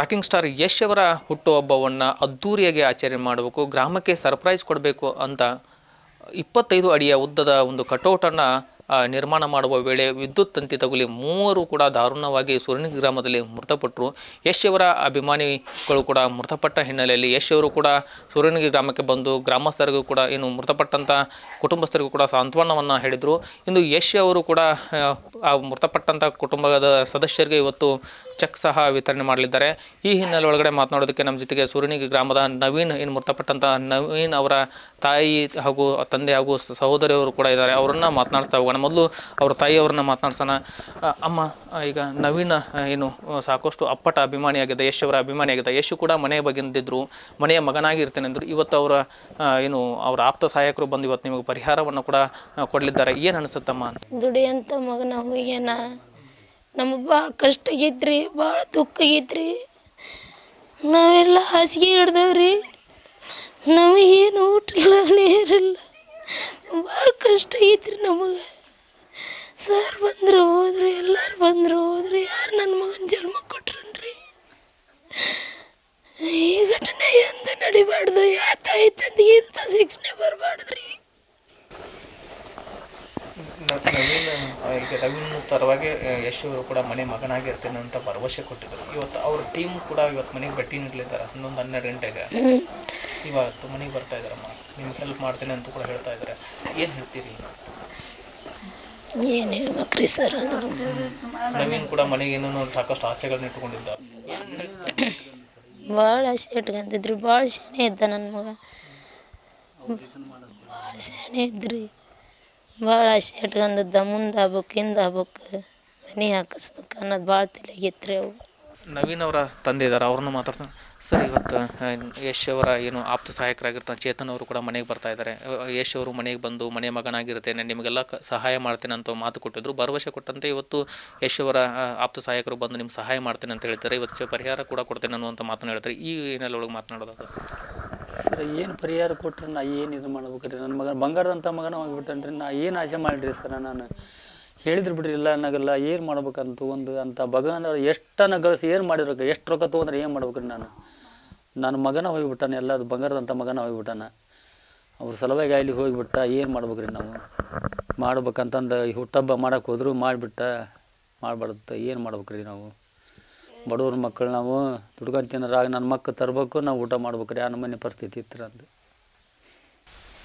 Rocking star Yash ಅವರ ಹುಟ್ಟುಹಬ್ಬವನ್ನು ಅದ್ದೂರಿಯಾಗಿ ಆಚರಣೆ ಮಾಡಬೇಕು, ಗ್ರಾಮಕ್ಕೆ ಸರ್ಪ್ರೈಸ್ ಕೊಡಬೇಕು ಅಂತ ಇಪ್ಪತ್ತೈದು ಅಡಿಯ ಉದ್ದದ ಒಂದು ಕಟೌಟನ್ನು ನಿರ್ಮಾಣ ಮಾಡುವ ವೇಳೆ ವಿದ್ಯುತ್ ತಂತಿ ತಗುಲಿ ಮೂವರು ಕೂಡ ದಾರುಣವಾಗಿ ಸುರಣಿ ಗ್ರಾಮದಲ್ಲಿ ಮೃತಪಟ್ಟರು ಯಶ್ ಅವರ ಅಭಿಮಾನಿಗಳು ಕೂಡ ಮೃತಪಟ್ಟ ಹಿನ್ನೆಲೆಯಲ್ಲಿ ಯಶ್ ಕೂಡ ಸುರಣಗಿ ಗ್ರಾಮಕ್ಕೆ ಬಂದು ಗ್ರಾಮಸ್ಥರಿಗೂ ಕೂಡ ಏನು ಮೃತಪಟ್ಟಂಥ ಕುಟುಂಬಸ್ಥರಿಗೂ ಕೂಡ ಸಾಂತ್ವನವನ್ನು ಹೇಳಿದರು. ಇಂದು ಯಶ್ ಅವರು ಕೂಡ ಆ, ಮೃತಪಟ್ಟಂಥ ಕುಟುಂಬದ ಸದಸ್ಯರಿಗೆ ಇವತ್ತು ಚೆಕ್ ಸಹ ವಿತರಣೆ ಮಾಡಲಿದ್ದಾರೆ. ಈ ಹಿನ್ನೆಲೆ ಒಳಗಡೆ ಮಾತನಾಡೋದಕ್ಕೆ ನಮ್ಮ ಜೊತೆಗೆ ಸುರಣಿಗಿ ಗ್ರಾಮದ ನವೀನ್ ಏನು ಮೃತಪಟ್ಟಂಥ ನವೀನ್ ಅವರ ತಾಯಿ ಹಾಗೂ ತಂದೆ ಹಾಗೂ ಸಹೋದರಿಯವರು ಕೂಡ ಇದ್ದಾರೆ. ಅವರನ್ನು ಮಾತನಾಡ್ತಾ ಹೋಗೋಣ. ಮೊದಲು ಅವ್ರ ತಾಯಿಯವ್ರನ್ನ ಮಾತನಾಡ್ಸೋಣ. ಅಮ್ಮ ಈಗ ನವೀನ ಏನು ಸಾಕಷ್ಟು ಅಪ್ಪಟ ಅಭಿಮಾನಿಯಾಗಿದೆ ಯಶ್ ಅವರ ಅಭಿಮಾನಿಯಾಗಿದೆ ಯಶು ಕೂಡ ಮನೆಯ ಬಂದಿದ್ದರು ಮನೆಯ ಮಗನಾಗಿ ಇರ್ತೇನೆ ಅಂದರು. ಇವತ್ತು ಅವರ ಏನು, ಅವರ ಆಪ್ತ ಸಹಾಯಕರು ಬಂದು ಇವತ್ತು ನಿಮಗೆ ಪರಿಹಾರವನ್ನು ಕೂಡ ಕೊಡಲಿದ್ದಾರೆ. ಏನು ಅನಿಸುತ್ತಮ್ಮ ದುಡಿಯಂತ ಮಗನ ಹೋಗ್ಯಾನ ನಮಗೆ ಭಾಳ ಕಷ್ಟ ಆಗೈತ್ರಿ ಭಾಳ ದುಃಖ ಆಗೈತ್ರಿ ನಾವೆಲ್ಲ ಹಾಸಿಗೆ ಹಿಡ್ದವ್ರಿ. ನಮಗೇನು ಊಟ ಇಲ್ಲ ನೀರಿಲ್ಲ. ಭಾಳ ಕಷ್ಟ ಐತ್ರಿ ನಮಗೆ. ಸರ್ ಬಂದರು ಹೋದ್ರು, ಎಲ್ಲರೂ ಬಂದರು ಹೋದ್ರು, ಯಾರು ನನ್ನ ಮಗನ ಜನ್ಮ ಕೊಟ್ರನ್ರಿ? ಈ ಘಟನೆ ಎಂದ ನಡಿಬಾರ್ದು ಯಾ ತಾಯಿ ತಂದೆಗೆ ಇಂಥ ಶಿಕ್ಷಣ ಬರಬಾರ್ದ್ರಿ? ನವೀನ್ ಅವರಿಗೆ ನವೀನ್ ತರವಾಗಿ ಯಶ್ ಅವರು ಕೂಡ ಮನೆ ಮಗನಾಗಿರ್ತೇನೆ ಅಂತ ಭರವಸೆ ಕೊಟ್ಟಿದ್ರು ಇವತ್ತು ಅವ್ರ ಟೀಮ್ ಕೂಡ ಇವತ್ತು ಮನೆಗೆ ಭೇಟಿ ನೀಡಲಿದ್ದಾರೆ. ಹನ್ನೊಂದು ಹನ್ನೆರಡು ಗಂಟೆಗೆ. ಇವತ್ತು ಮನೆಗೆ ಬರ್ತಾ ಇದ್ದಾರಮ್ಮ ನಿಮ್ಗೆ ಹೆಲ್ಪ್ ಮಾಡ್ತೇನೆ ಅಂತ ಕೂಡ ಹೇಳ್ತಾ ಇದ್ದಾರೆ. ಏನು ಹೇಳ್ತೀರಿ? ಏನು ಹೇಳ್ಬೇಕ್ರಿ ಸರ್ ನಾವು ನವೀನ್ ಕೂಡ ಮನೆಗೆ ಏನೋ ಸಾಕಷ್ಟು ಆಸೆಗಳನ್ನ ಇಟ್ಕೊಂಡಿದ್ದ ಭಾಳ ಆಸೆ ಇಟ್ಕೊಂತಿದ್ರು ಭಾಳ ಶಾಣೆ ಇದ್ದ ನನ್ನ ಮಗ. ಭಾಳ ಶಾಣೆ ಇದ್ರಿ. ಭಾಳ ಆಸೆ ಇಟ್ಕೊಂಡಿದ್ದ ಮುಂದೆ ಆಗ್ಬೇಕು, ಹಿಂದೆ ಆಗ್ಬೇಕು. ಮನೆ ಹಾಕಿಸ್ಬೇಕು ಅನ್ನೋದು ಭಾಳ ತಲೆಗಿತ್ರಿ ಅವು ನವೀನ್ ಅವರ ತಂದೆ ಇದ್ದಾರೆ ಅವ್ರನ್ನ ಮಾತಾಡ್ತಾನೆ. ಸರ್, ಇವತ್ತು ಯಶ್ ಅವರ ಏನು ಆಪ್ತ ಸಹಾಯಕರಾಗಿರ್ತಾನೆ, ಚೇತನ್ ಅವರು ಕೂಡ ಮನೆಗೆ ಬರ್ತಾ ಇದ್ದಾರೆ ಯಶ್ ಅವರು ಮನೆಗೆ ಬಂದು, ಮನೆ ಮಗನಾಗಿರ್ತೇನೆ, ನಿಮಗೆಲ್ಲ ಸಹಾಯ ಮಾಡ್ತೇನೆ ಅಂತ ಮಾತು ಕೊಟ್ಟಿದ್ರು. ಭರವಸೆ ಕೊಟ್ಟಂತೆ ಇವತ್ತು ಯಶ್ ಅವರ ಆಪ್ತ ಸಹಾಯಕರು ಬಂದು ನಿಮ್ಗೆ ಸಹಾಯ ಮಾಡ್ತೇನೆ ಅಂತ ಹೇಳ್ತಾರೆ. ಇವತ್ತು ಪರಿಹಾರ ಕೂಡ ಕೊಡ್ತೇನೆ ಅನ್ನುವಂಥ ಮಾತನ್ನು ಹೇಳ್ತಾರೆ. ಈ ಏನೆಲ್ಲ ಒಳಗೆ ಮಾತನಾಡೋದು ಸರ್, ಏನು ಪರಿಹಾರ ಕೊಟ್ರೆ ನಾ ಏನು ಇದು ಮಾಡ್ಬೇಕ್ರಿ? ನನ್ನ ಮಗ ಬಂಗಾರದಂಥ ಮಗನ ಆಗಿಬಿಟ್ಟನ್ರಿ. ನಾ ಏನು ಆಸೆ ಮಾಡಿರಿ ಸರ್ ನಾನು? ಹೇಳಿದ್ರು ಬಿಡ್ರಿ, ಇಲ್ಲ, ನನಗೆಲ್ಲ ಏನು ಮಾಡ್ಬೇಕಂತ ಒಂದು ಅಂತ ಭಗವಂತ ಎಷ್ಟನ್ನ ಗಳಿಸಿ ಏನು ಮಾಡಿರ್ಬೇಕು ಎಷ್ಟು ರೊಕ್ಕ ತೊಗೊಂಡ್ರೆ ಏನು ಮಾಡ್ಬೇಕ್ರಿ ನಾನು? ನನ್ನ ಮಗನ ಹೋಗಿಬಿಟ್ಟಾನೆ, ಎಲ್ಲ ಅದು ಬಂಗಾರದಂಥ ಮಗನ ಹೋಗಿಬಿಟ್ಟಾನ. ಅವ್ರ ಸಲುವಾಗಿ ಅಲ್ಲಿ ಹೋಗಿಬಿಟ್ಟ ಏನು ಮಾಡ್ಬೇಕ್ರಿ ನಾವು? ಮಾಡ್ಬೇಕಂತಂದು ಹುಟ್ಟಬ್ಬ ಮಾಡೋಕ್ಕೆ ಹೋದ್ರು, ಮಾಡಿಬಿಟ್ಟ, ಮಾಡಬಾರ್ದು ಏನು ಮಾಡ್ಬೇಕ್ರಿ ನಾವು? ಬಡವ್ರ ಮಕ್ಕಳು ನಾವು ದುಡ್ಕೊಂಡು ತಿನ್ನೋರಾಗ ನನ್ನ ಮಕ್ಕಳು ತರಬೇಕು ನಾವು ಊಟ ಮಾಡ್ಬೇಕ್ರಿ. ಆ ನಮ್ಮನೆ ಪರಿಸ್ಥಿತಿ ಇತ್ತು ಅಂದು.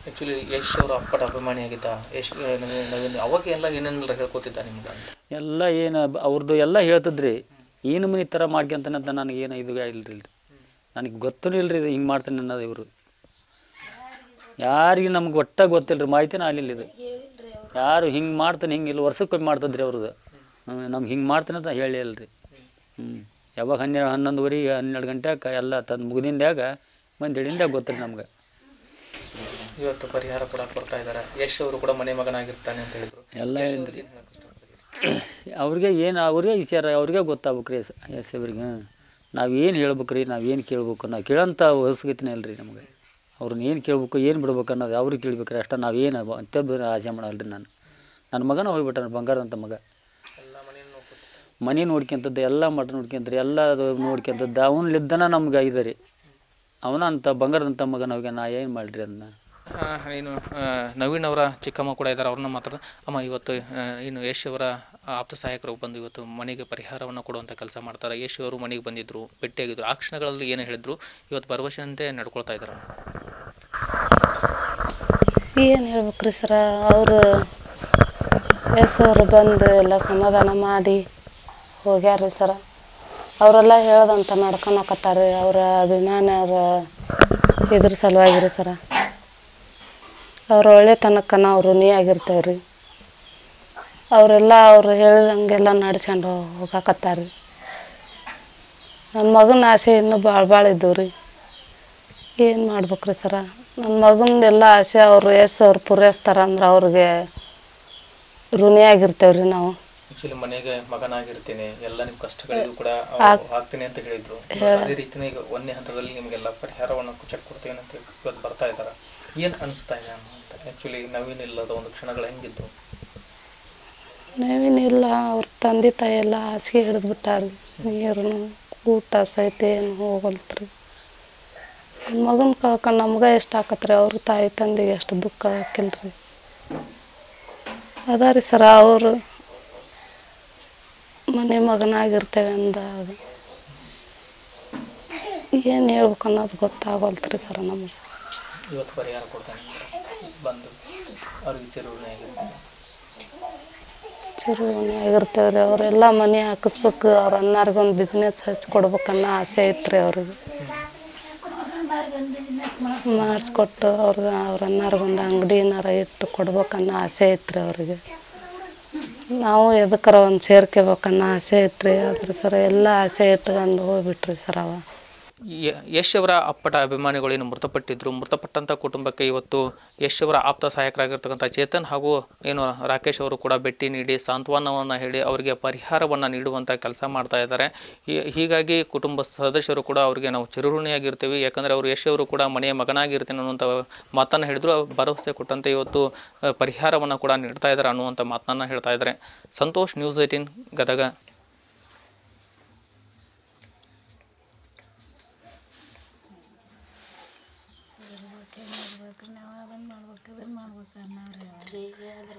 ಆ್ಯಕ್ಚುಲಿ ಯಶ್ ಅವರು ಅಪ್ಪಟ ಅಭಿಮಾನಿಯಾಗಿದ್ದ ಯಶ್ ನವೀನ್ ಅವಾಗ ಎಲ್ಲ ಏನೇನು ಹೇಳ್ಕೊತಿದ್ದ ನಿಮ್ಗೆ? ಎಲ್ಲ ಏನು ಅವ್ರದ್ದು ಎಲ್ಲ ಹೇಳ್ತಿದ್ರಿ. ಏನು ಮನೆ ಥರ ಮಾಡ್ಕೊಂತಾನಂತ ಅಂತ ನನಗೆ ಏನು ಇದು ಇಲ್ರಿ ಇಲ್ರಿ ನನಗೆ ಗೊತ್ತೂ ಇಲ್ರಿ ಇದು ಹಿಂಗೆ ಮಾಡ್ತಾನೆ ಅನ್ನೋದು ಇವರು. ಯಾರಿಗೆ ನಮ್ಗೆ ಒಟ್ಟ ಗೊತ್ತಿಲ್ಲ ರೀ ಮಾಹಿತಿನ ಆಗಲಿಲ್ಲ ಇದು. ಯಾರು ಹಿಂಗೆ ಮಾಡ್ತಾನೆ ಹಿಂಗೆ ಇಲ್ಲ ವರ್ಷಕ್ಕೊಮ್ಮೆ ಮಾಡ್ತದ್ರಿ ಅವ್ರದ್ದು ನಮ್ಗೆ ಹಿಂಗೆ ಮಾಡ್ತಾನೆ ಅಂತ ಹೇಳಿ ಅಲ್ರಿ ಹ್ಞೂ ಯಾವಾಗ ಹನ್ನೆರಡು ಹನ್ನೊಂದುವರೆಗೆ ಹನ್ನೆರಡು ಗಂಟೆಗೆ ಎಲ್ಲ ತಂದು ಮುಗಿದಿಂದಾಗ ಮಂದಿ ಹಿಡಿಂದಾಗ ಗೊತ್ತಿರಿ ನಮ್ಗೆ. ಇವತ್ತು ಪರಿಹಾರ ಕೂಡ ಕೊಡ್ತಾ ಇದ್ದಾರೆ ಯಶ್ ಅವರು ಕೂಡ ಮನೆ ಮಗನಾಗಿರ್ತಾನೆ ಅಂತ ಹೇಳಿದ್ರು. ಎಲ್ಲ ಹೇಳಿದ್ರಿ. ಅವ್ರಿಗೆ ಏನು ಅವ್ರಿಗೆ ವಿಚಾರ ಅವ್ರಿಗೆ ಗೊತ್ತಾಗ್ಬೇಕು ರೀ ಎಸ್ ಅವ್ರಿಗೆ. ನಾವು ಏನು ಹೇಳ್ಬೇಕು ರೀ ನಾವು ಏನು ಕೇಳ್ಬೇಕು ನಾವು ಕೇಳೋಂಥ ಹೊಸಗತಿನೇ ಅಲ್ರಿ ನಮಗೆ. ಅವ್ರನ್ನ ಏನು ಕೇಳ್ಬೇಕು ಏನು ಬಿಡ್ಬೇಕು ಅನ್ನೋದು ಅವ್ರಿಗೆ ಕೇಳ್ಬೇಕು ರೀ ನಾವು ನಾವೇನು ಅಂತ ಆಸೆ ಮಾಡಲ್ರಿ ನಾನು. ನನ್ನ ಮಗನ ಹೋಗ್ಬಿಟ್ಟಾನ ಬಂಗಾರದಂಥ ಮಗ. ಮನೆ ನೋಡ್ಕೊಂತದ್ದು ಎಲ್ಲ ಮಠ ನೋಡ್ಕೊಂತ್ರಿ ಎಲ್ಲ ಅದು ನೋಡ್ಕೊಂತದ್ದು ಅವನಲ್ಲಿದ್ದನ ನಮ್ಗೆ ಇದು ರೀ ಅವನ ಅಂತ ಬಂಗಾರದಂಥ ಮಗ ನಮಗೆ ನಾ ಏನು ಮಾಡ್ರಿ ಅದನ್ನ ಏನು ನವೀನ್ ಅವರ ಚಿಕ್ಕಮ್ಮ ಕೂಡ ಇದ್ದಾರೆ ಅವ್ರನ್ನ ಮಾತ್ರ ಅಮ್ಮ ಇವತ್ತು ಏನು ಯಶ್ ಅವರ ಆಪ್ತ ಸಹಾಯಕರು ಬಂದು ಇವತ್ತು ಮನೆಗೆ ಪರಿಹಾರವನ್ನು ಕೊಡುವಂಥ ಕೆಲಸ ಮಾಡ್ತಾರೆ. ಯಶ್ ಅವರು ಮನೆಗೆ ಬಂದಿದ್ದರು ಭೇಟಿಯಾಗಿದ್ದರು ಆ ಕ್ಷಣಗಳಲ್ಲಿ ಏನು ಹೇಳಿದ್ರು? ಇವತ್ತು ಭರವಸೆಯಂತೆ ನಡ್ಕೊಳ್ತಾ ಇದ್ದಾರೆ ಏನು ಹೇಳ್ಬೇಕ್ರಿ ಸರ ಅವರು ಯಶವ್ರು ಬಂದು ಎಲ್ಲ ಸಮಾಧಾನ ಮಾಡಿ ಹೋಗ್ಯಾರ್ರಿ ಸರ. ಅವರೆಲ್ಲ ಹೇಳ್ದಂತ ನಡ್ಕೊಳಕತ್ತಾರ ಅವರ ಅಭಿಮಾನಿಯವ್ರ ಇದ್ರ ಸಲುವಾಗಿ ರೀ ಸರ. ಅವ್ರ ಒಳ್ಳೆತನಕ್ಕ ನಾವು ಋಣಿ ಆಗಿರ್ತೇವ್ರಿ ಅವರೆಲ್ಲ ಅವ್ರು ಹೇಳ್ದಂಗೆಲ್ಲ ನಡ್ಸ್ಕೊಂಡು ಹೋಗಾಕತ್ತಾರ ನನ್ನ ಮಗನ ಆಸೆ ಇನ್ನೂ ಭಾಳ ಭಾಳ ಇದ್ದವು ರೀ ಏನು ಮಾಡ್ಬೇಕ್ರಿ ಸರ? ನನ್ನ ಮಗನದೆಲ್ಲ ಆಸೆ ಅವರು ಎಸ್ ಅವ್ರು ಪೂರೈಸ್ತಾರ ಅಂದ್ರೆ ಅವ್ರಿಗೆ ಋಣಿಯಾಗಿರ್ತೇವ್ರಿ ನಾವು. ಆಕ್ಚುಲಿ ಮನೆಗೆ ಮಗನಾಗಿರ್ತೀನಿ ಎಲ್ಲ ನಿಮ್ಮ ಕಷ್ಟಗಳಿಗೂ ಕೂಡ ಆಗ್ತೀನಿ ಅಂತ ಹೇಳಿದ್ರು. ಅದೇ ರೀತಿನೇ ಈಗ ಒಂದನೇ ಹಂತದಲ್ಲಿ ನಿಮಗೆಲ್ಲ ಪರಿಹಾರವನ್ನು ಚೆಕ್ ಕೊಡ್ತೀನಿ ಅಂತ ಇವತ್ತು ಬರ್ತಾ ಇದ್ದಾರೆ ಏನು ಅನಿಸ್ತಾ ಇದೆ ಅಂತ? ಆ್ಯಕ್ಚುಲಿ ನವೀನ್ ಇಲ್ಲದ ಒಂದು ಕ್ಷಣಗಳು ಹೆಂಗಿದ್ದು ಇಲ್ಲ ಅವ್ರ ತಂದೆ ತಾಯಿ ಎಲ್ಲ ಹಾಸಿಗೆ ಹಿಡಿದು ಬಿಟ್ಟಾರ ನೀರು ಊಟ ಸಹಿತ ಏನು ಹೋಗಲ್ತ್ರಿ. ಮಗನ ಕಳ್ಕೊಂಡು ನಮ್ಗೆ ಎಷ್ಟು ಆಕತ್ರಿ ಅವ್ರ ತಾಯಿ ತಂದೆಗೆ ಎಷ್ಟು ದುಃಖ ಹಾಕಿಲ್ರಿ? ಅದಾರಿ ಸರ ಅವರು ಮನೆ ಮಗನಾಗಿರ್ತೇವೆ ಅಂದಾಗ. ಏನು ಹೇಳ್ಬೇಕು ಅನ್ನೋದು ಗೊತ್ತಾಗಲ್ತ್ರಿ ಸರ್ ನಮಗೆ. ಇವತ್ತು ಪರಿಹಾರ ಕೊಡ್ತಾನೆ ಬಂದು ಅವ್ರಿಗೆ ಚಿರುವಣಿ ಆಗಿರ್ತೇವೆ ರೀ ಅವರೆಲ್ಲ ಮನೆ ಹಾಕಿಸ್ಬೇಕು. ಅವ್ರ ಅಣ್ಣಾರ್ಗೆ ಒಂದು ಬಿಸ್ನೆಸ್ ಹಚ್ಚಿ ಕೊಡ್ಬೇಕನ್ನೋ ಆಸೆ ಐತ್ರಿ ಅವ್ರಿಗೆ. ಮಾಡಿಸ್ಕೊಟ್ಟು ಅವ್ರಿಗೆ ಅವ್ರ ಅಣ್ಣಾರ್ಗೆ ಅಂಗಡಿನಾರ ಇಟ್ಟು ಕೊಡ್ಬೇಕನ್ನೋ ಆಸೆ ಐತ್ರಿ ಅವ್ರಿಗೆ. ನಾವು ಎದಕ್ಕಾರ ಒಂದು ಸೇರ್ಕೋಬೇಕನ್ನೋ ಆಸೆ ಐತ್ರಿ ಅದ್ರ ಸರ ಎಲ್ಲ ಆಸೆ ಇಟ್ಕೊಂಡು ಹೋಗ್ಬಿಟ್ರಿ ಸರ್ ಅವ. ಯಶ್ ಅವರ ಅಪ್ಪಟ ಅಭಿಮಾನಿಗಳು ಏನು ಮೃತಪಟ್ಟಿದ್ರು. ಮೃತಪಟ್ಟಂಥ ಕುಟುಂಬಕ್ಕೆ ಇವತ್ತು ಯಶ್ ಆಪ್ತ ಸಹಾಯಕರಾಗಿರ್ತಕ್ಕಂಥ ಚೇತನ್ ಹಾಗೂ ಏನು ರಾಕೇಶ್ ಅವರು ಕೂಡ ಭೇಟಿ ನೀಡಿ ಸಾಂತ್ವನವನ್ನು ಹೇಳಿ ಅವರಿಗೆ ಪರಿಹಾರವನ್ನು ನೀಡುವಂಥ ಕೆಲಸ ಮಾಡ್ತಾ ಇದ್ದಾರೆ. ಹೀಗಾಗಿ ಕುಟುಂಬ ಸದಸ್ಯರು ಕೂಡ ಅವರಿಗೆ ನಾವು ಚಿರುಋಣಿಯಾಗಿರ್ತೀವಿ. ಯಾಕಂದರೆ ಅವರು ಯಶ್ ಅವರು ಕೂಡ ಮನೆಯ ಮಗನಾಗಿರ್ತೀನಿ ಅನ್ನುವಂಥ ಮಾತನ್ನು ಹೇಳಿದ್ರು. ಭರವಸೆ ಕೊಟ್ಟಂತೆ ಇವತ್ತು ಪರಿಹಾರವನ್ನು ಕೂಡ ನೀಡ್ತಾ ಇದ್ದಾರೆ ಅನ್ನುವಂಥ ಮಾತನ್ನು ಹೇಳ್ತಾ ಇದ್ದಾರೆ. ಸಂತೋಷ್ ನ್ಯೂಸ್ ಏಯ್ಟೀನ್, ಗದಗ ರೀ ಅದ್ರ